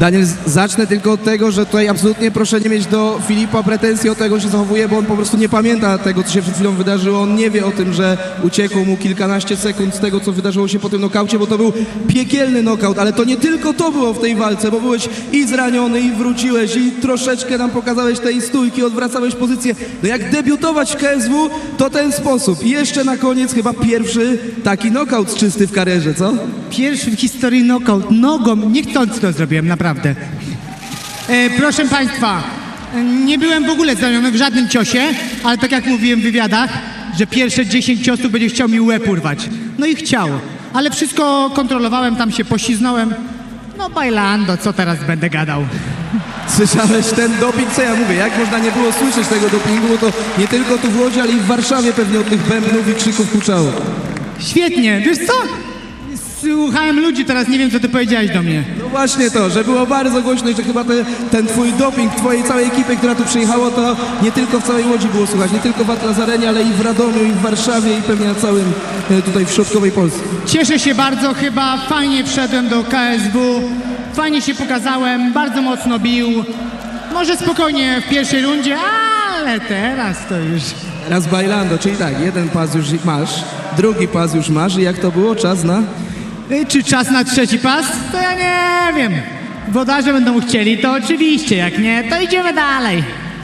Daniel, zacznę tylko od tego, że tutaj absolutnie proszę nie mieć do Filipa pretensji o tego, jak się zachowuje, bo on po prostu nie pamięta tego, co się przed chwilą wydarzyło. On nie wie o tym, że uciekło mu kilkanaście sekund z tego, co wydarzyło się po tym nokaucie, bo to był piekielny nokaut, ale to nie tylko to było w tej walce, bo byłeś i zraniony, i wróciłeś, i troszeczkę nam pokazałeś tej stójki, odwracałeś pozycję. No jak debiutować w KSW, to ten sposób. I jeszcze na koniec chyba pierwszy taki nokaut czysty w karierze, co? Pierwszy w historii knockout nogą, niechcący to zrobiłem, naprawdę. E, proszę Państwa, nie byłem w ogóle zraniony w żadnym ciosie, ale tak jak mówiłem w wywiadach, że pierwsze 10 ciosów będzie chciał mi łeb urwać. No i chciał, ale wszystko kontrolowałem, tam się pośliznąłem. No bailando, co teraz będę gadał? Słyszałeś ten doping, co ja mówię? Jak można nie było słyszeć tego dopingu? Bo to nie tylko tu w Łodzi, ale i w Warszawie pewnie od tych bębnów i krzyków huczało. Świetnie, wiesz co? Słuchałem ludzi, teraz nie wiem, co ty powiedziałeś do mnie. No właśnie to, że było bardzo głośno i że chyba te, ten twój doping, twojej całej ekipy, która tu przyjechała, to nie tylko w całej Łodzi było słychać, nie tylko w Atlazarenie, ale i w Radomiu, i w Warszawie, i pewnie na całym e, tutaj w środkowej Polsce. Cieszę się bardzo, chyba fajnie wszedłem do KSW, fajnie się pokazałem, bardzo mocno bił. Może spokojnie w pierwszej rundzie, ale teraz to już... Raz bailando, czyli tak, jeden pas już masz, drugi pas już masz i jak to było? Czas na... Czy czas na trzeci pas? To ja nie wiem. Wodarze będą chcieli, to oczywiście, jak nie, to idziemy dalej.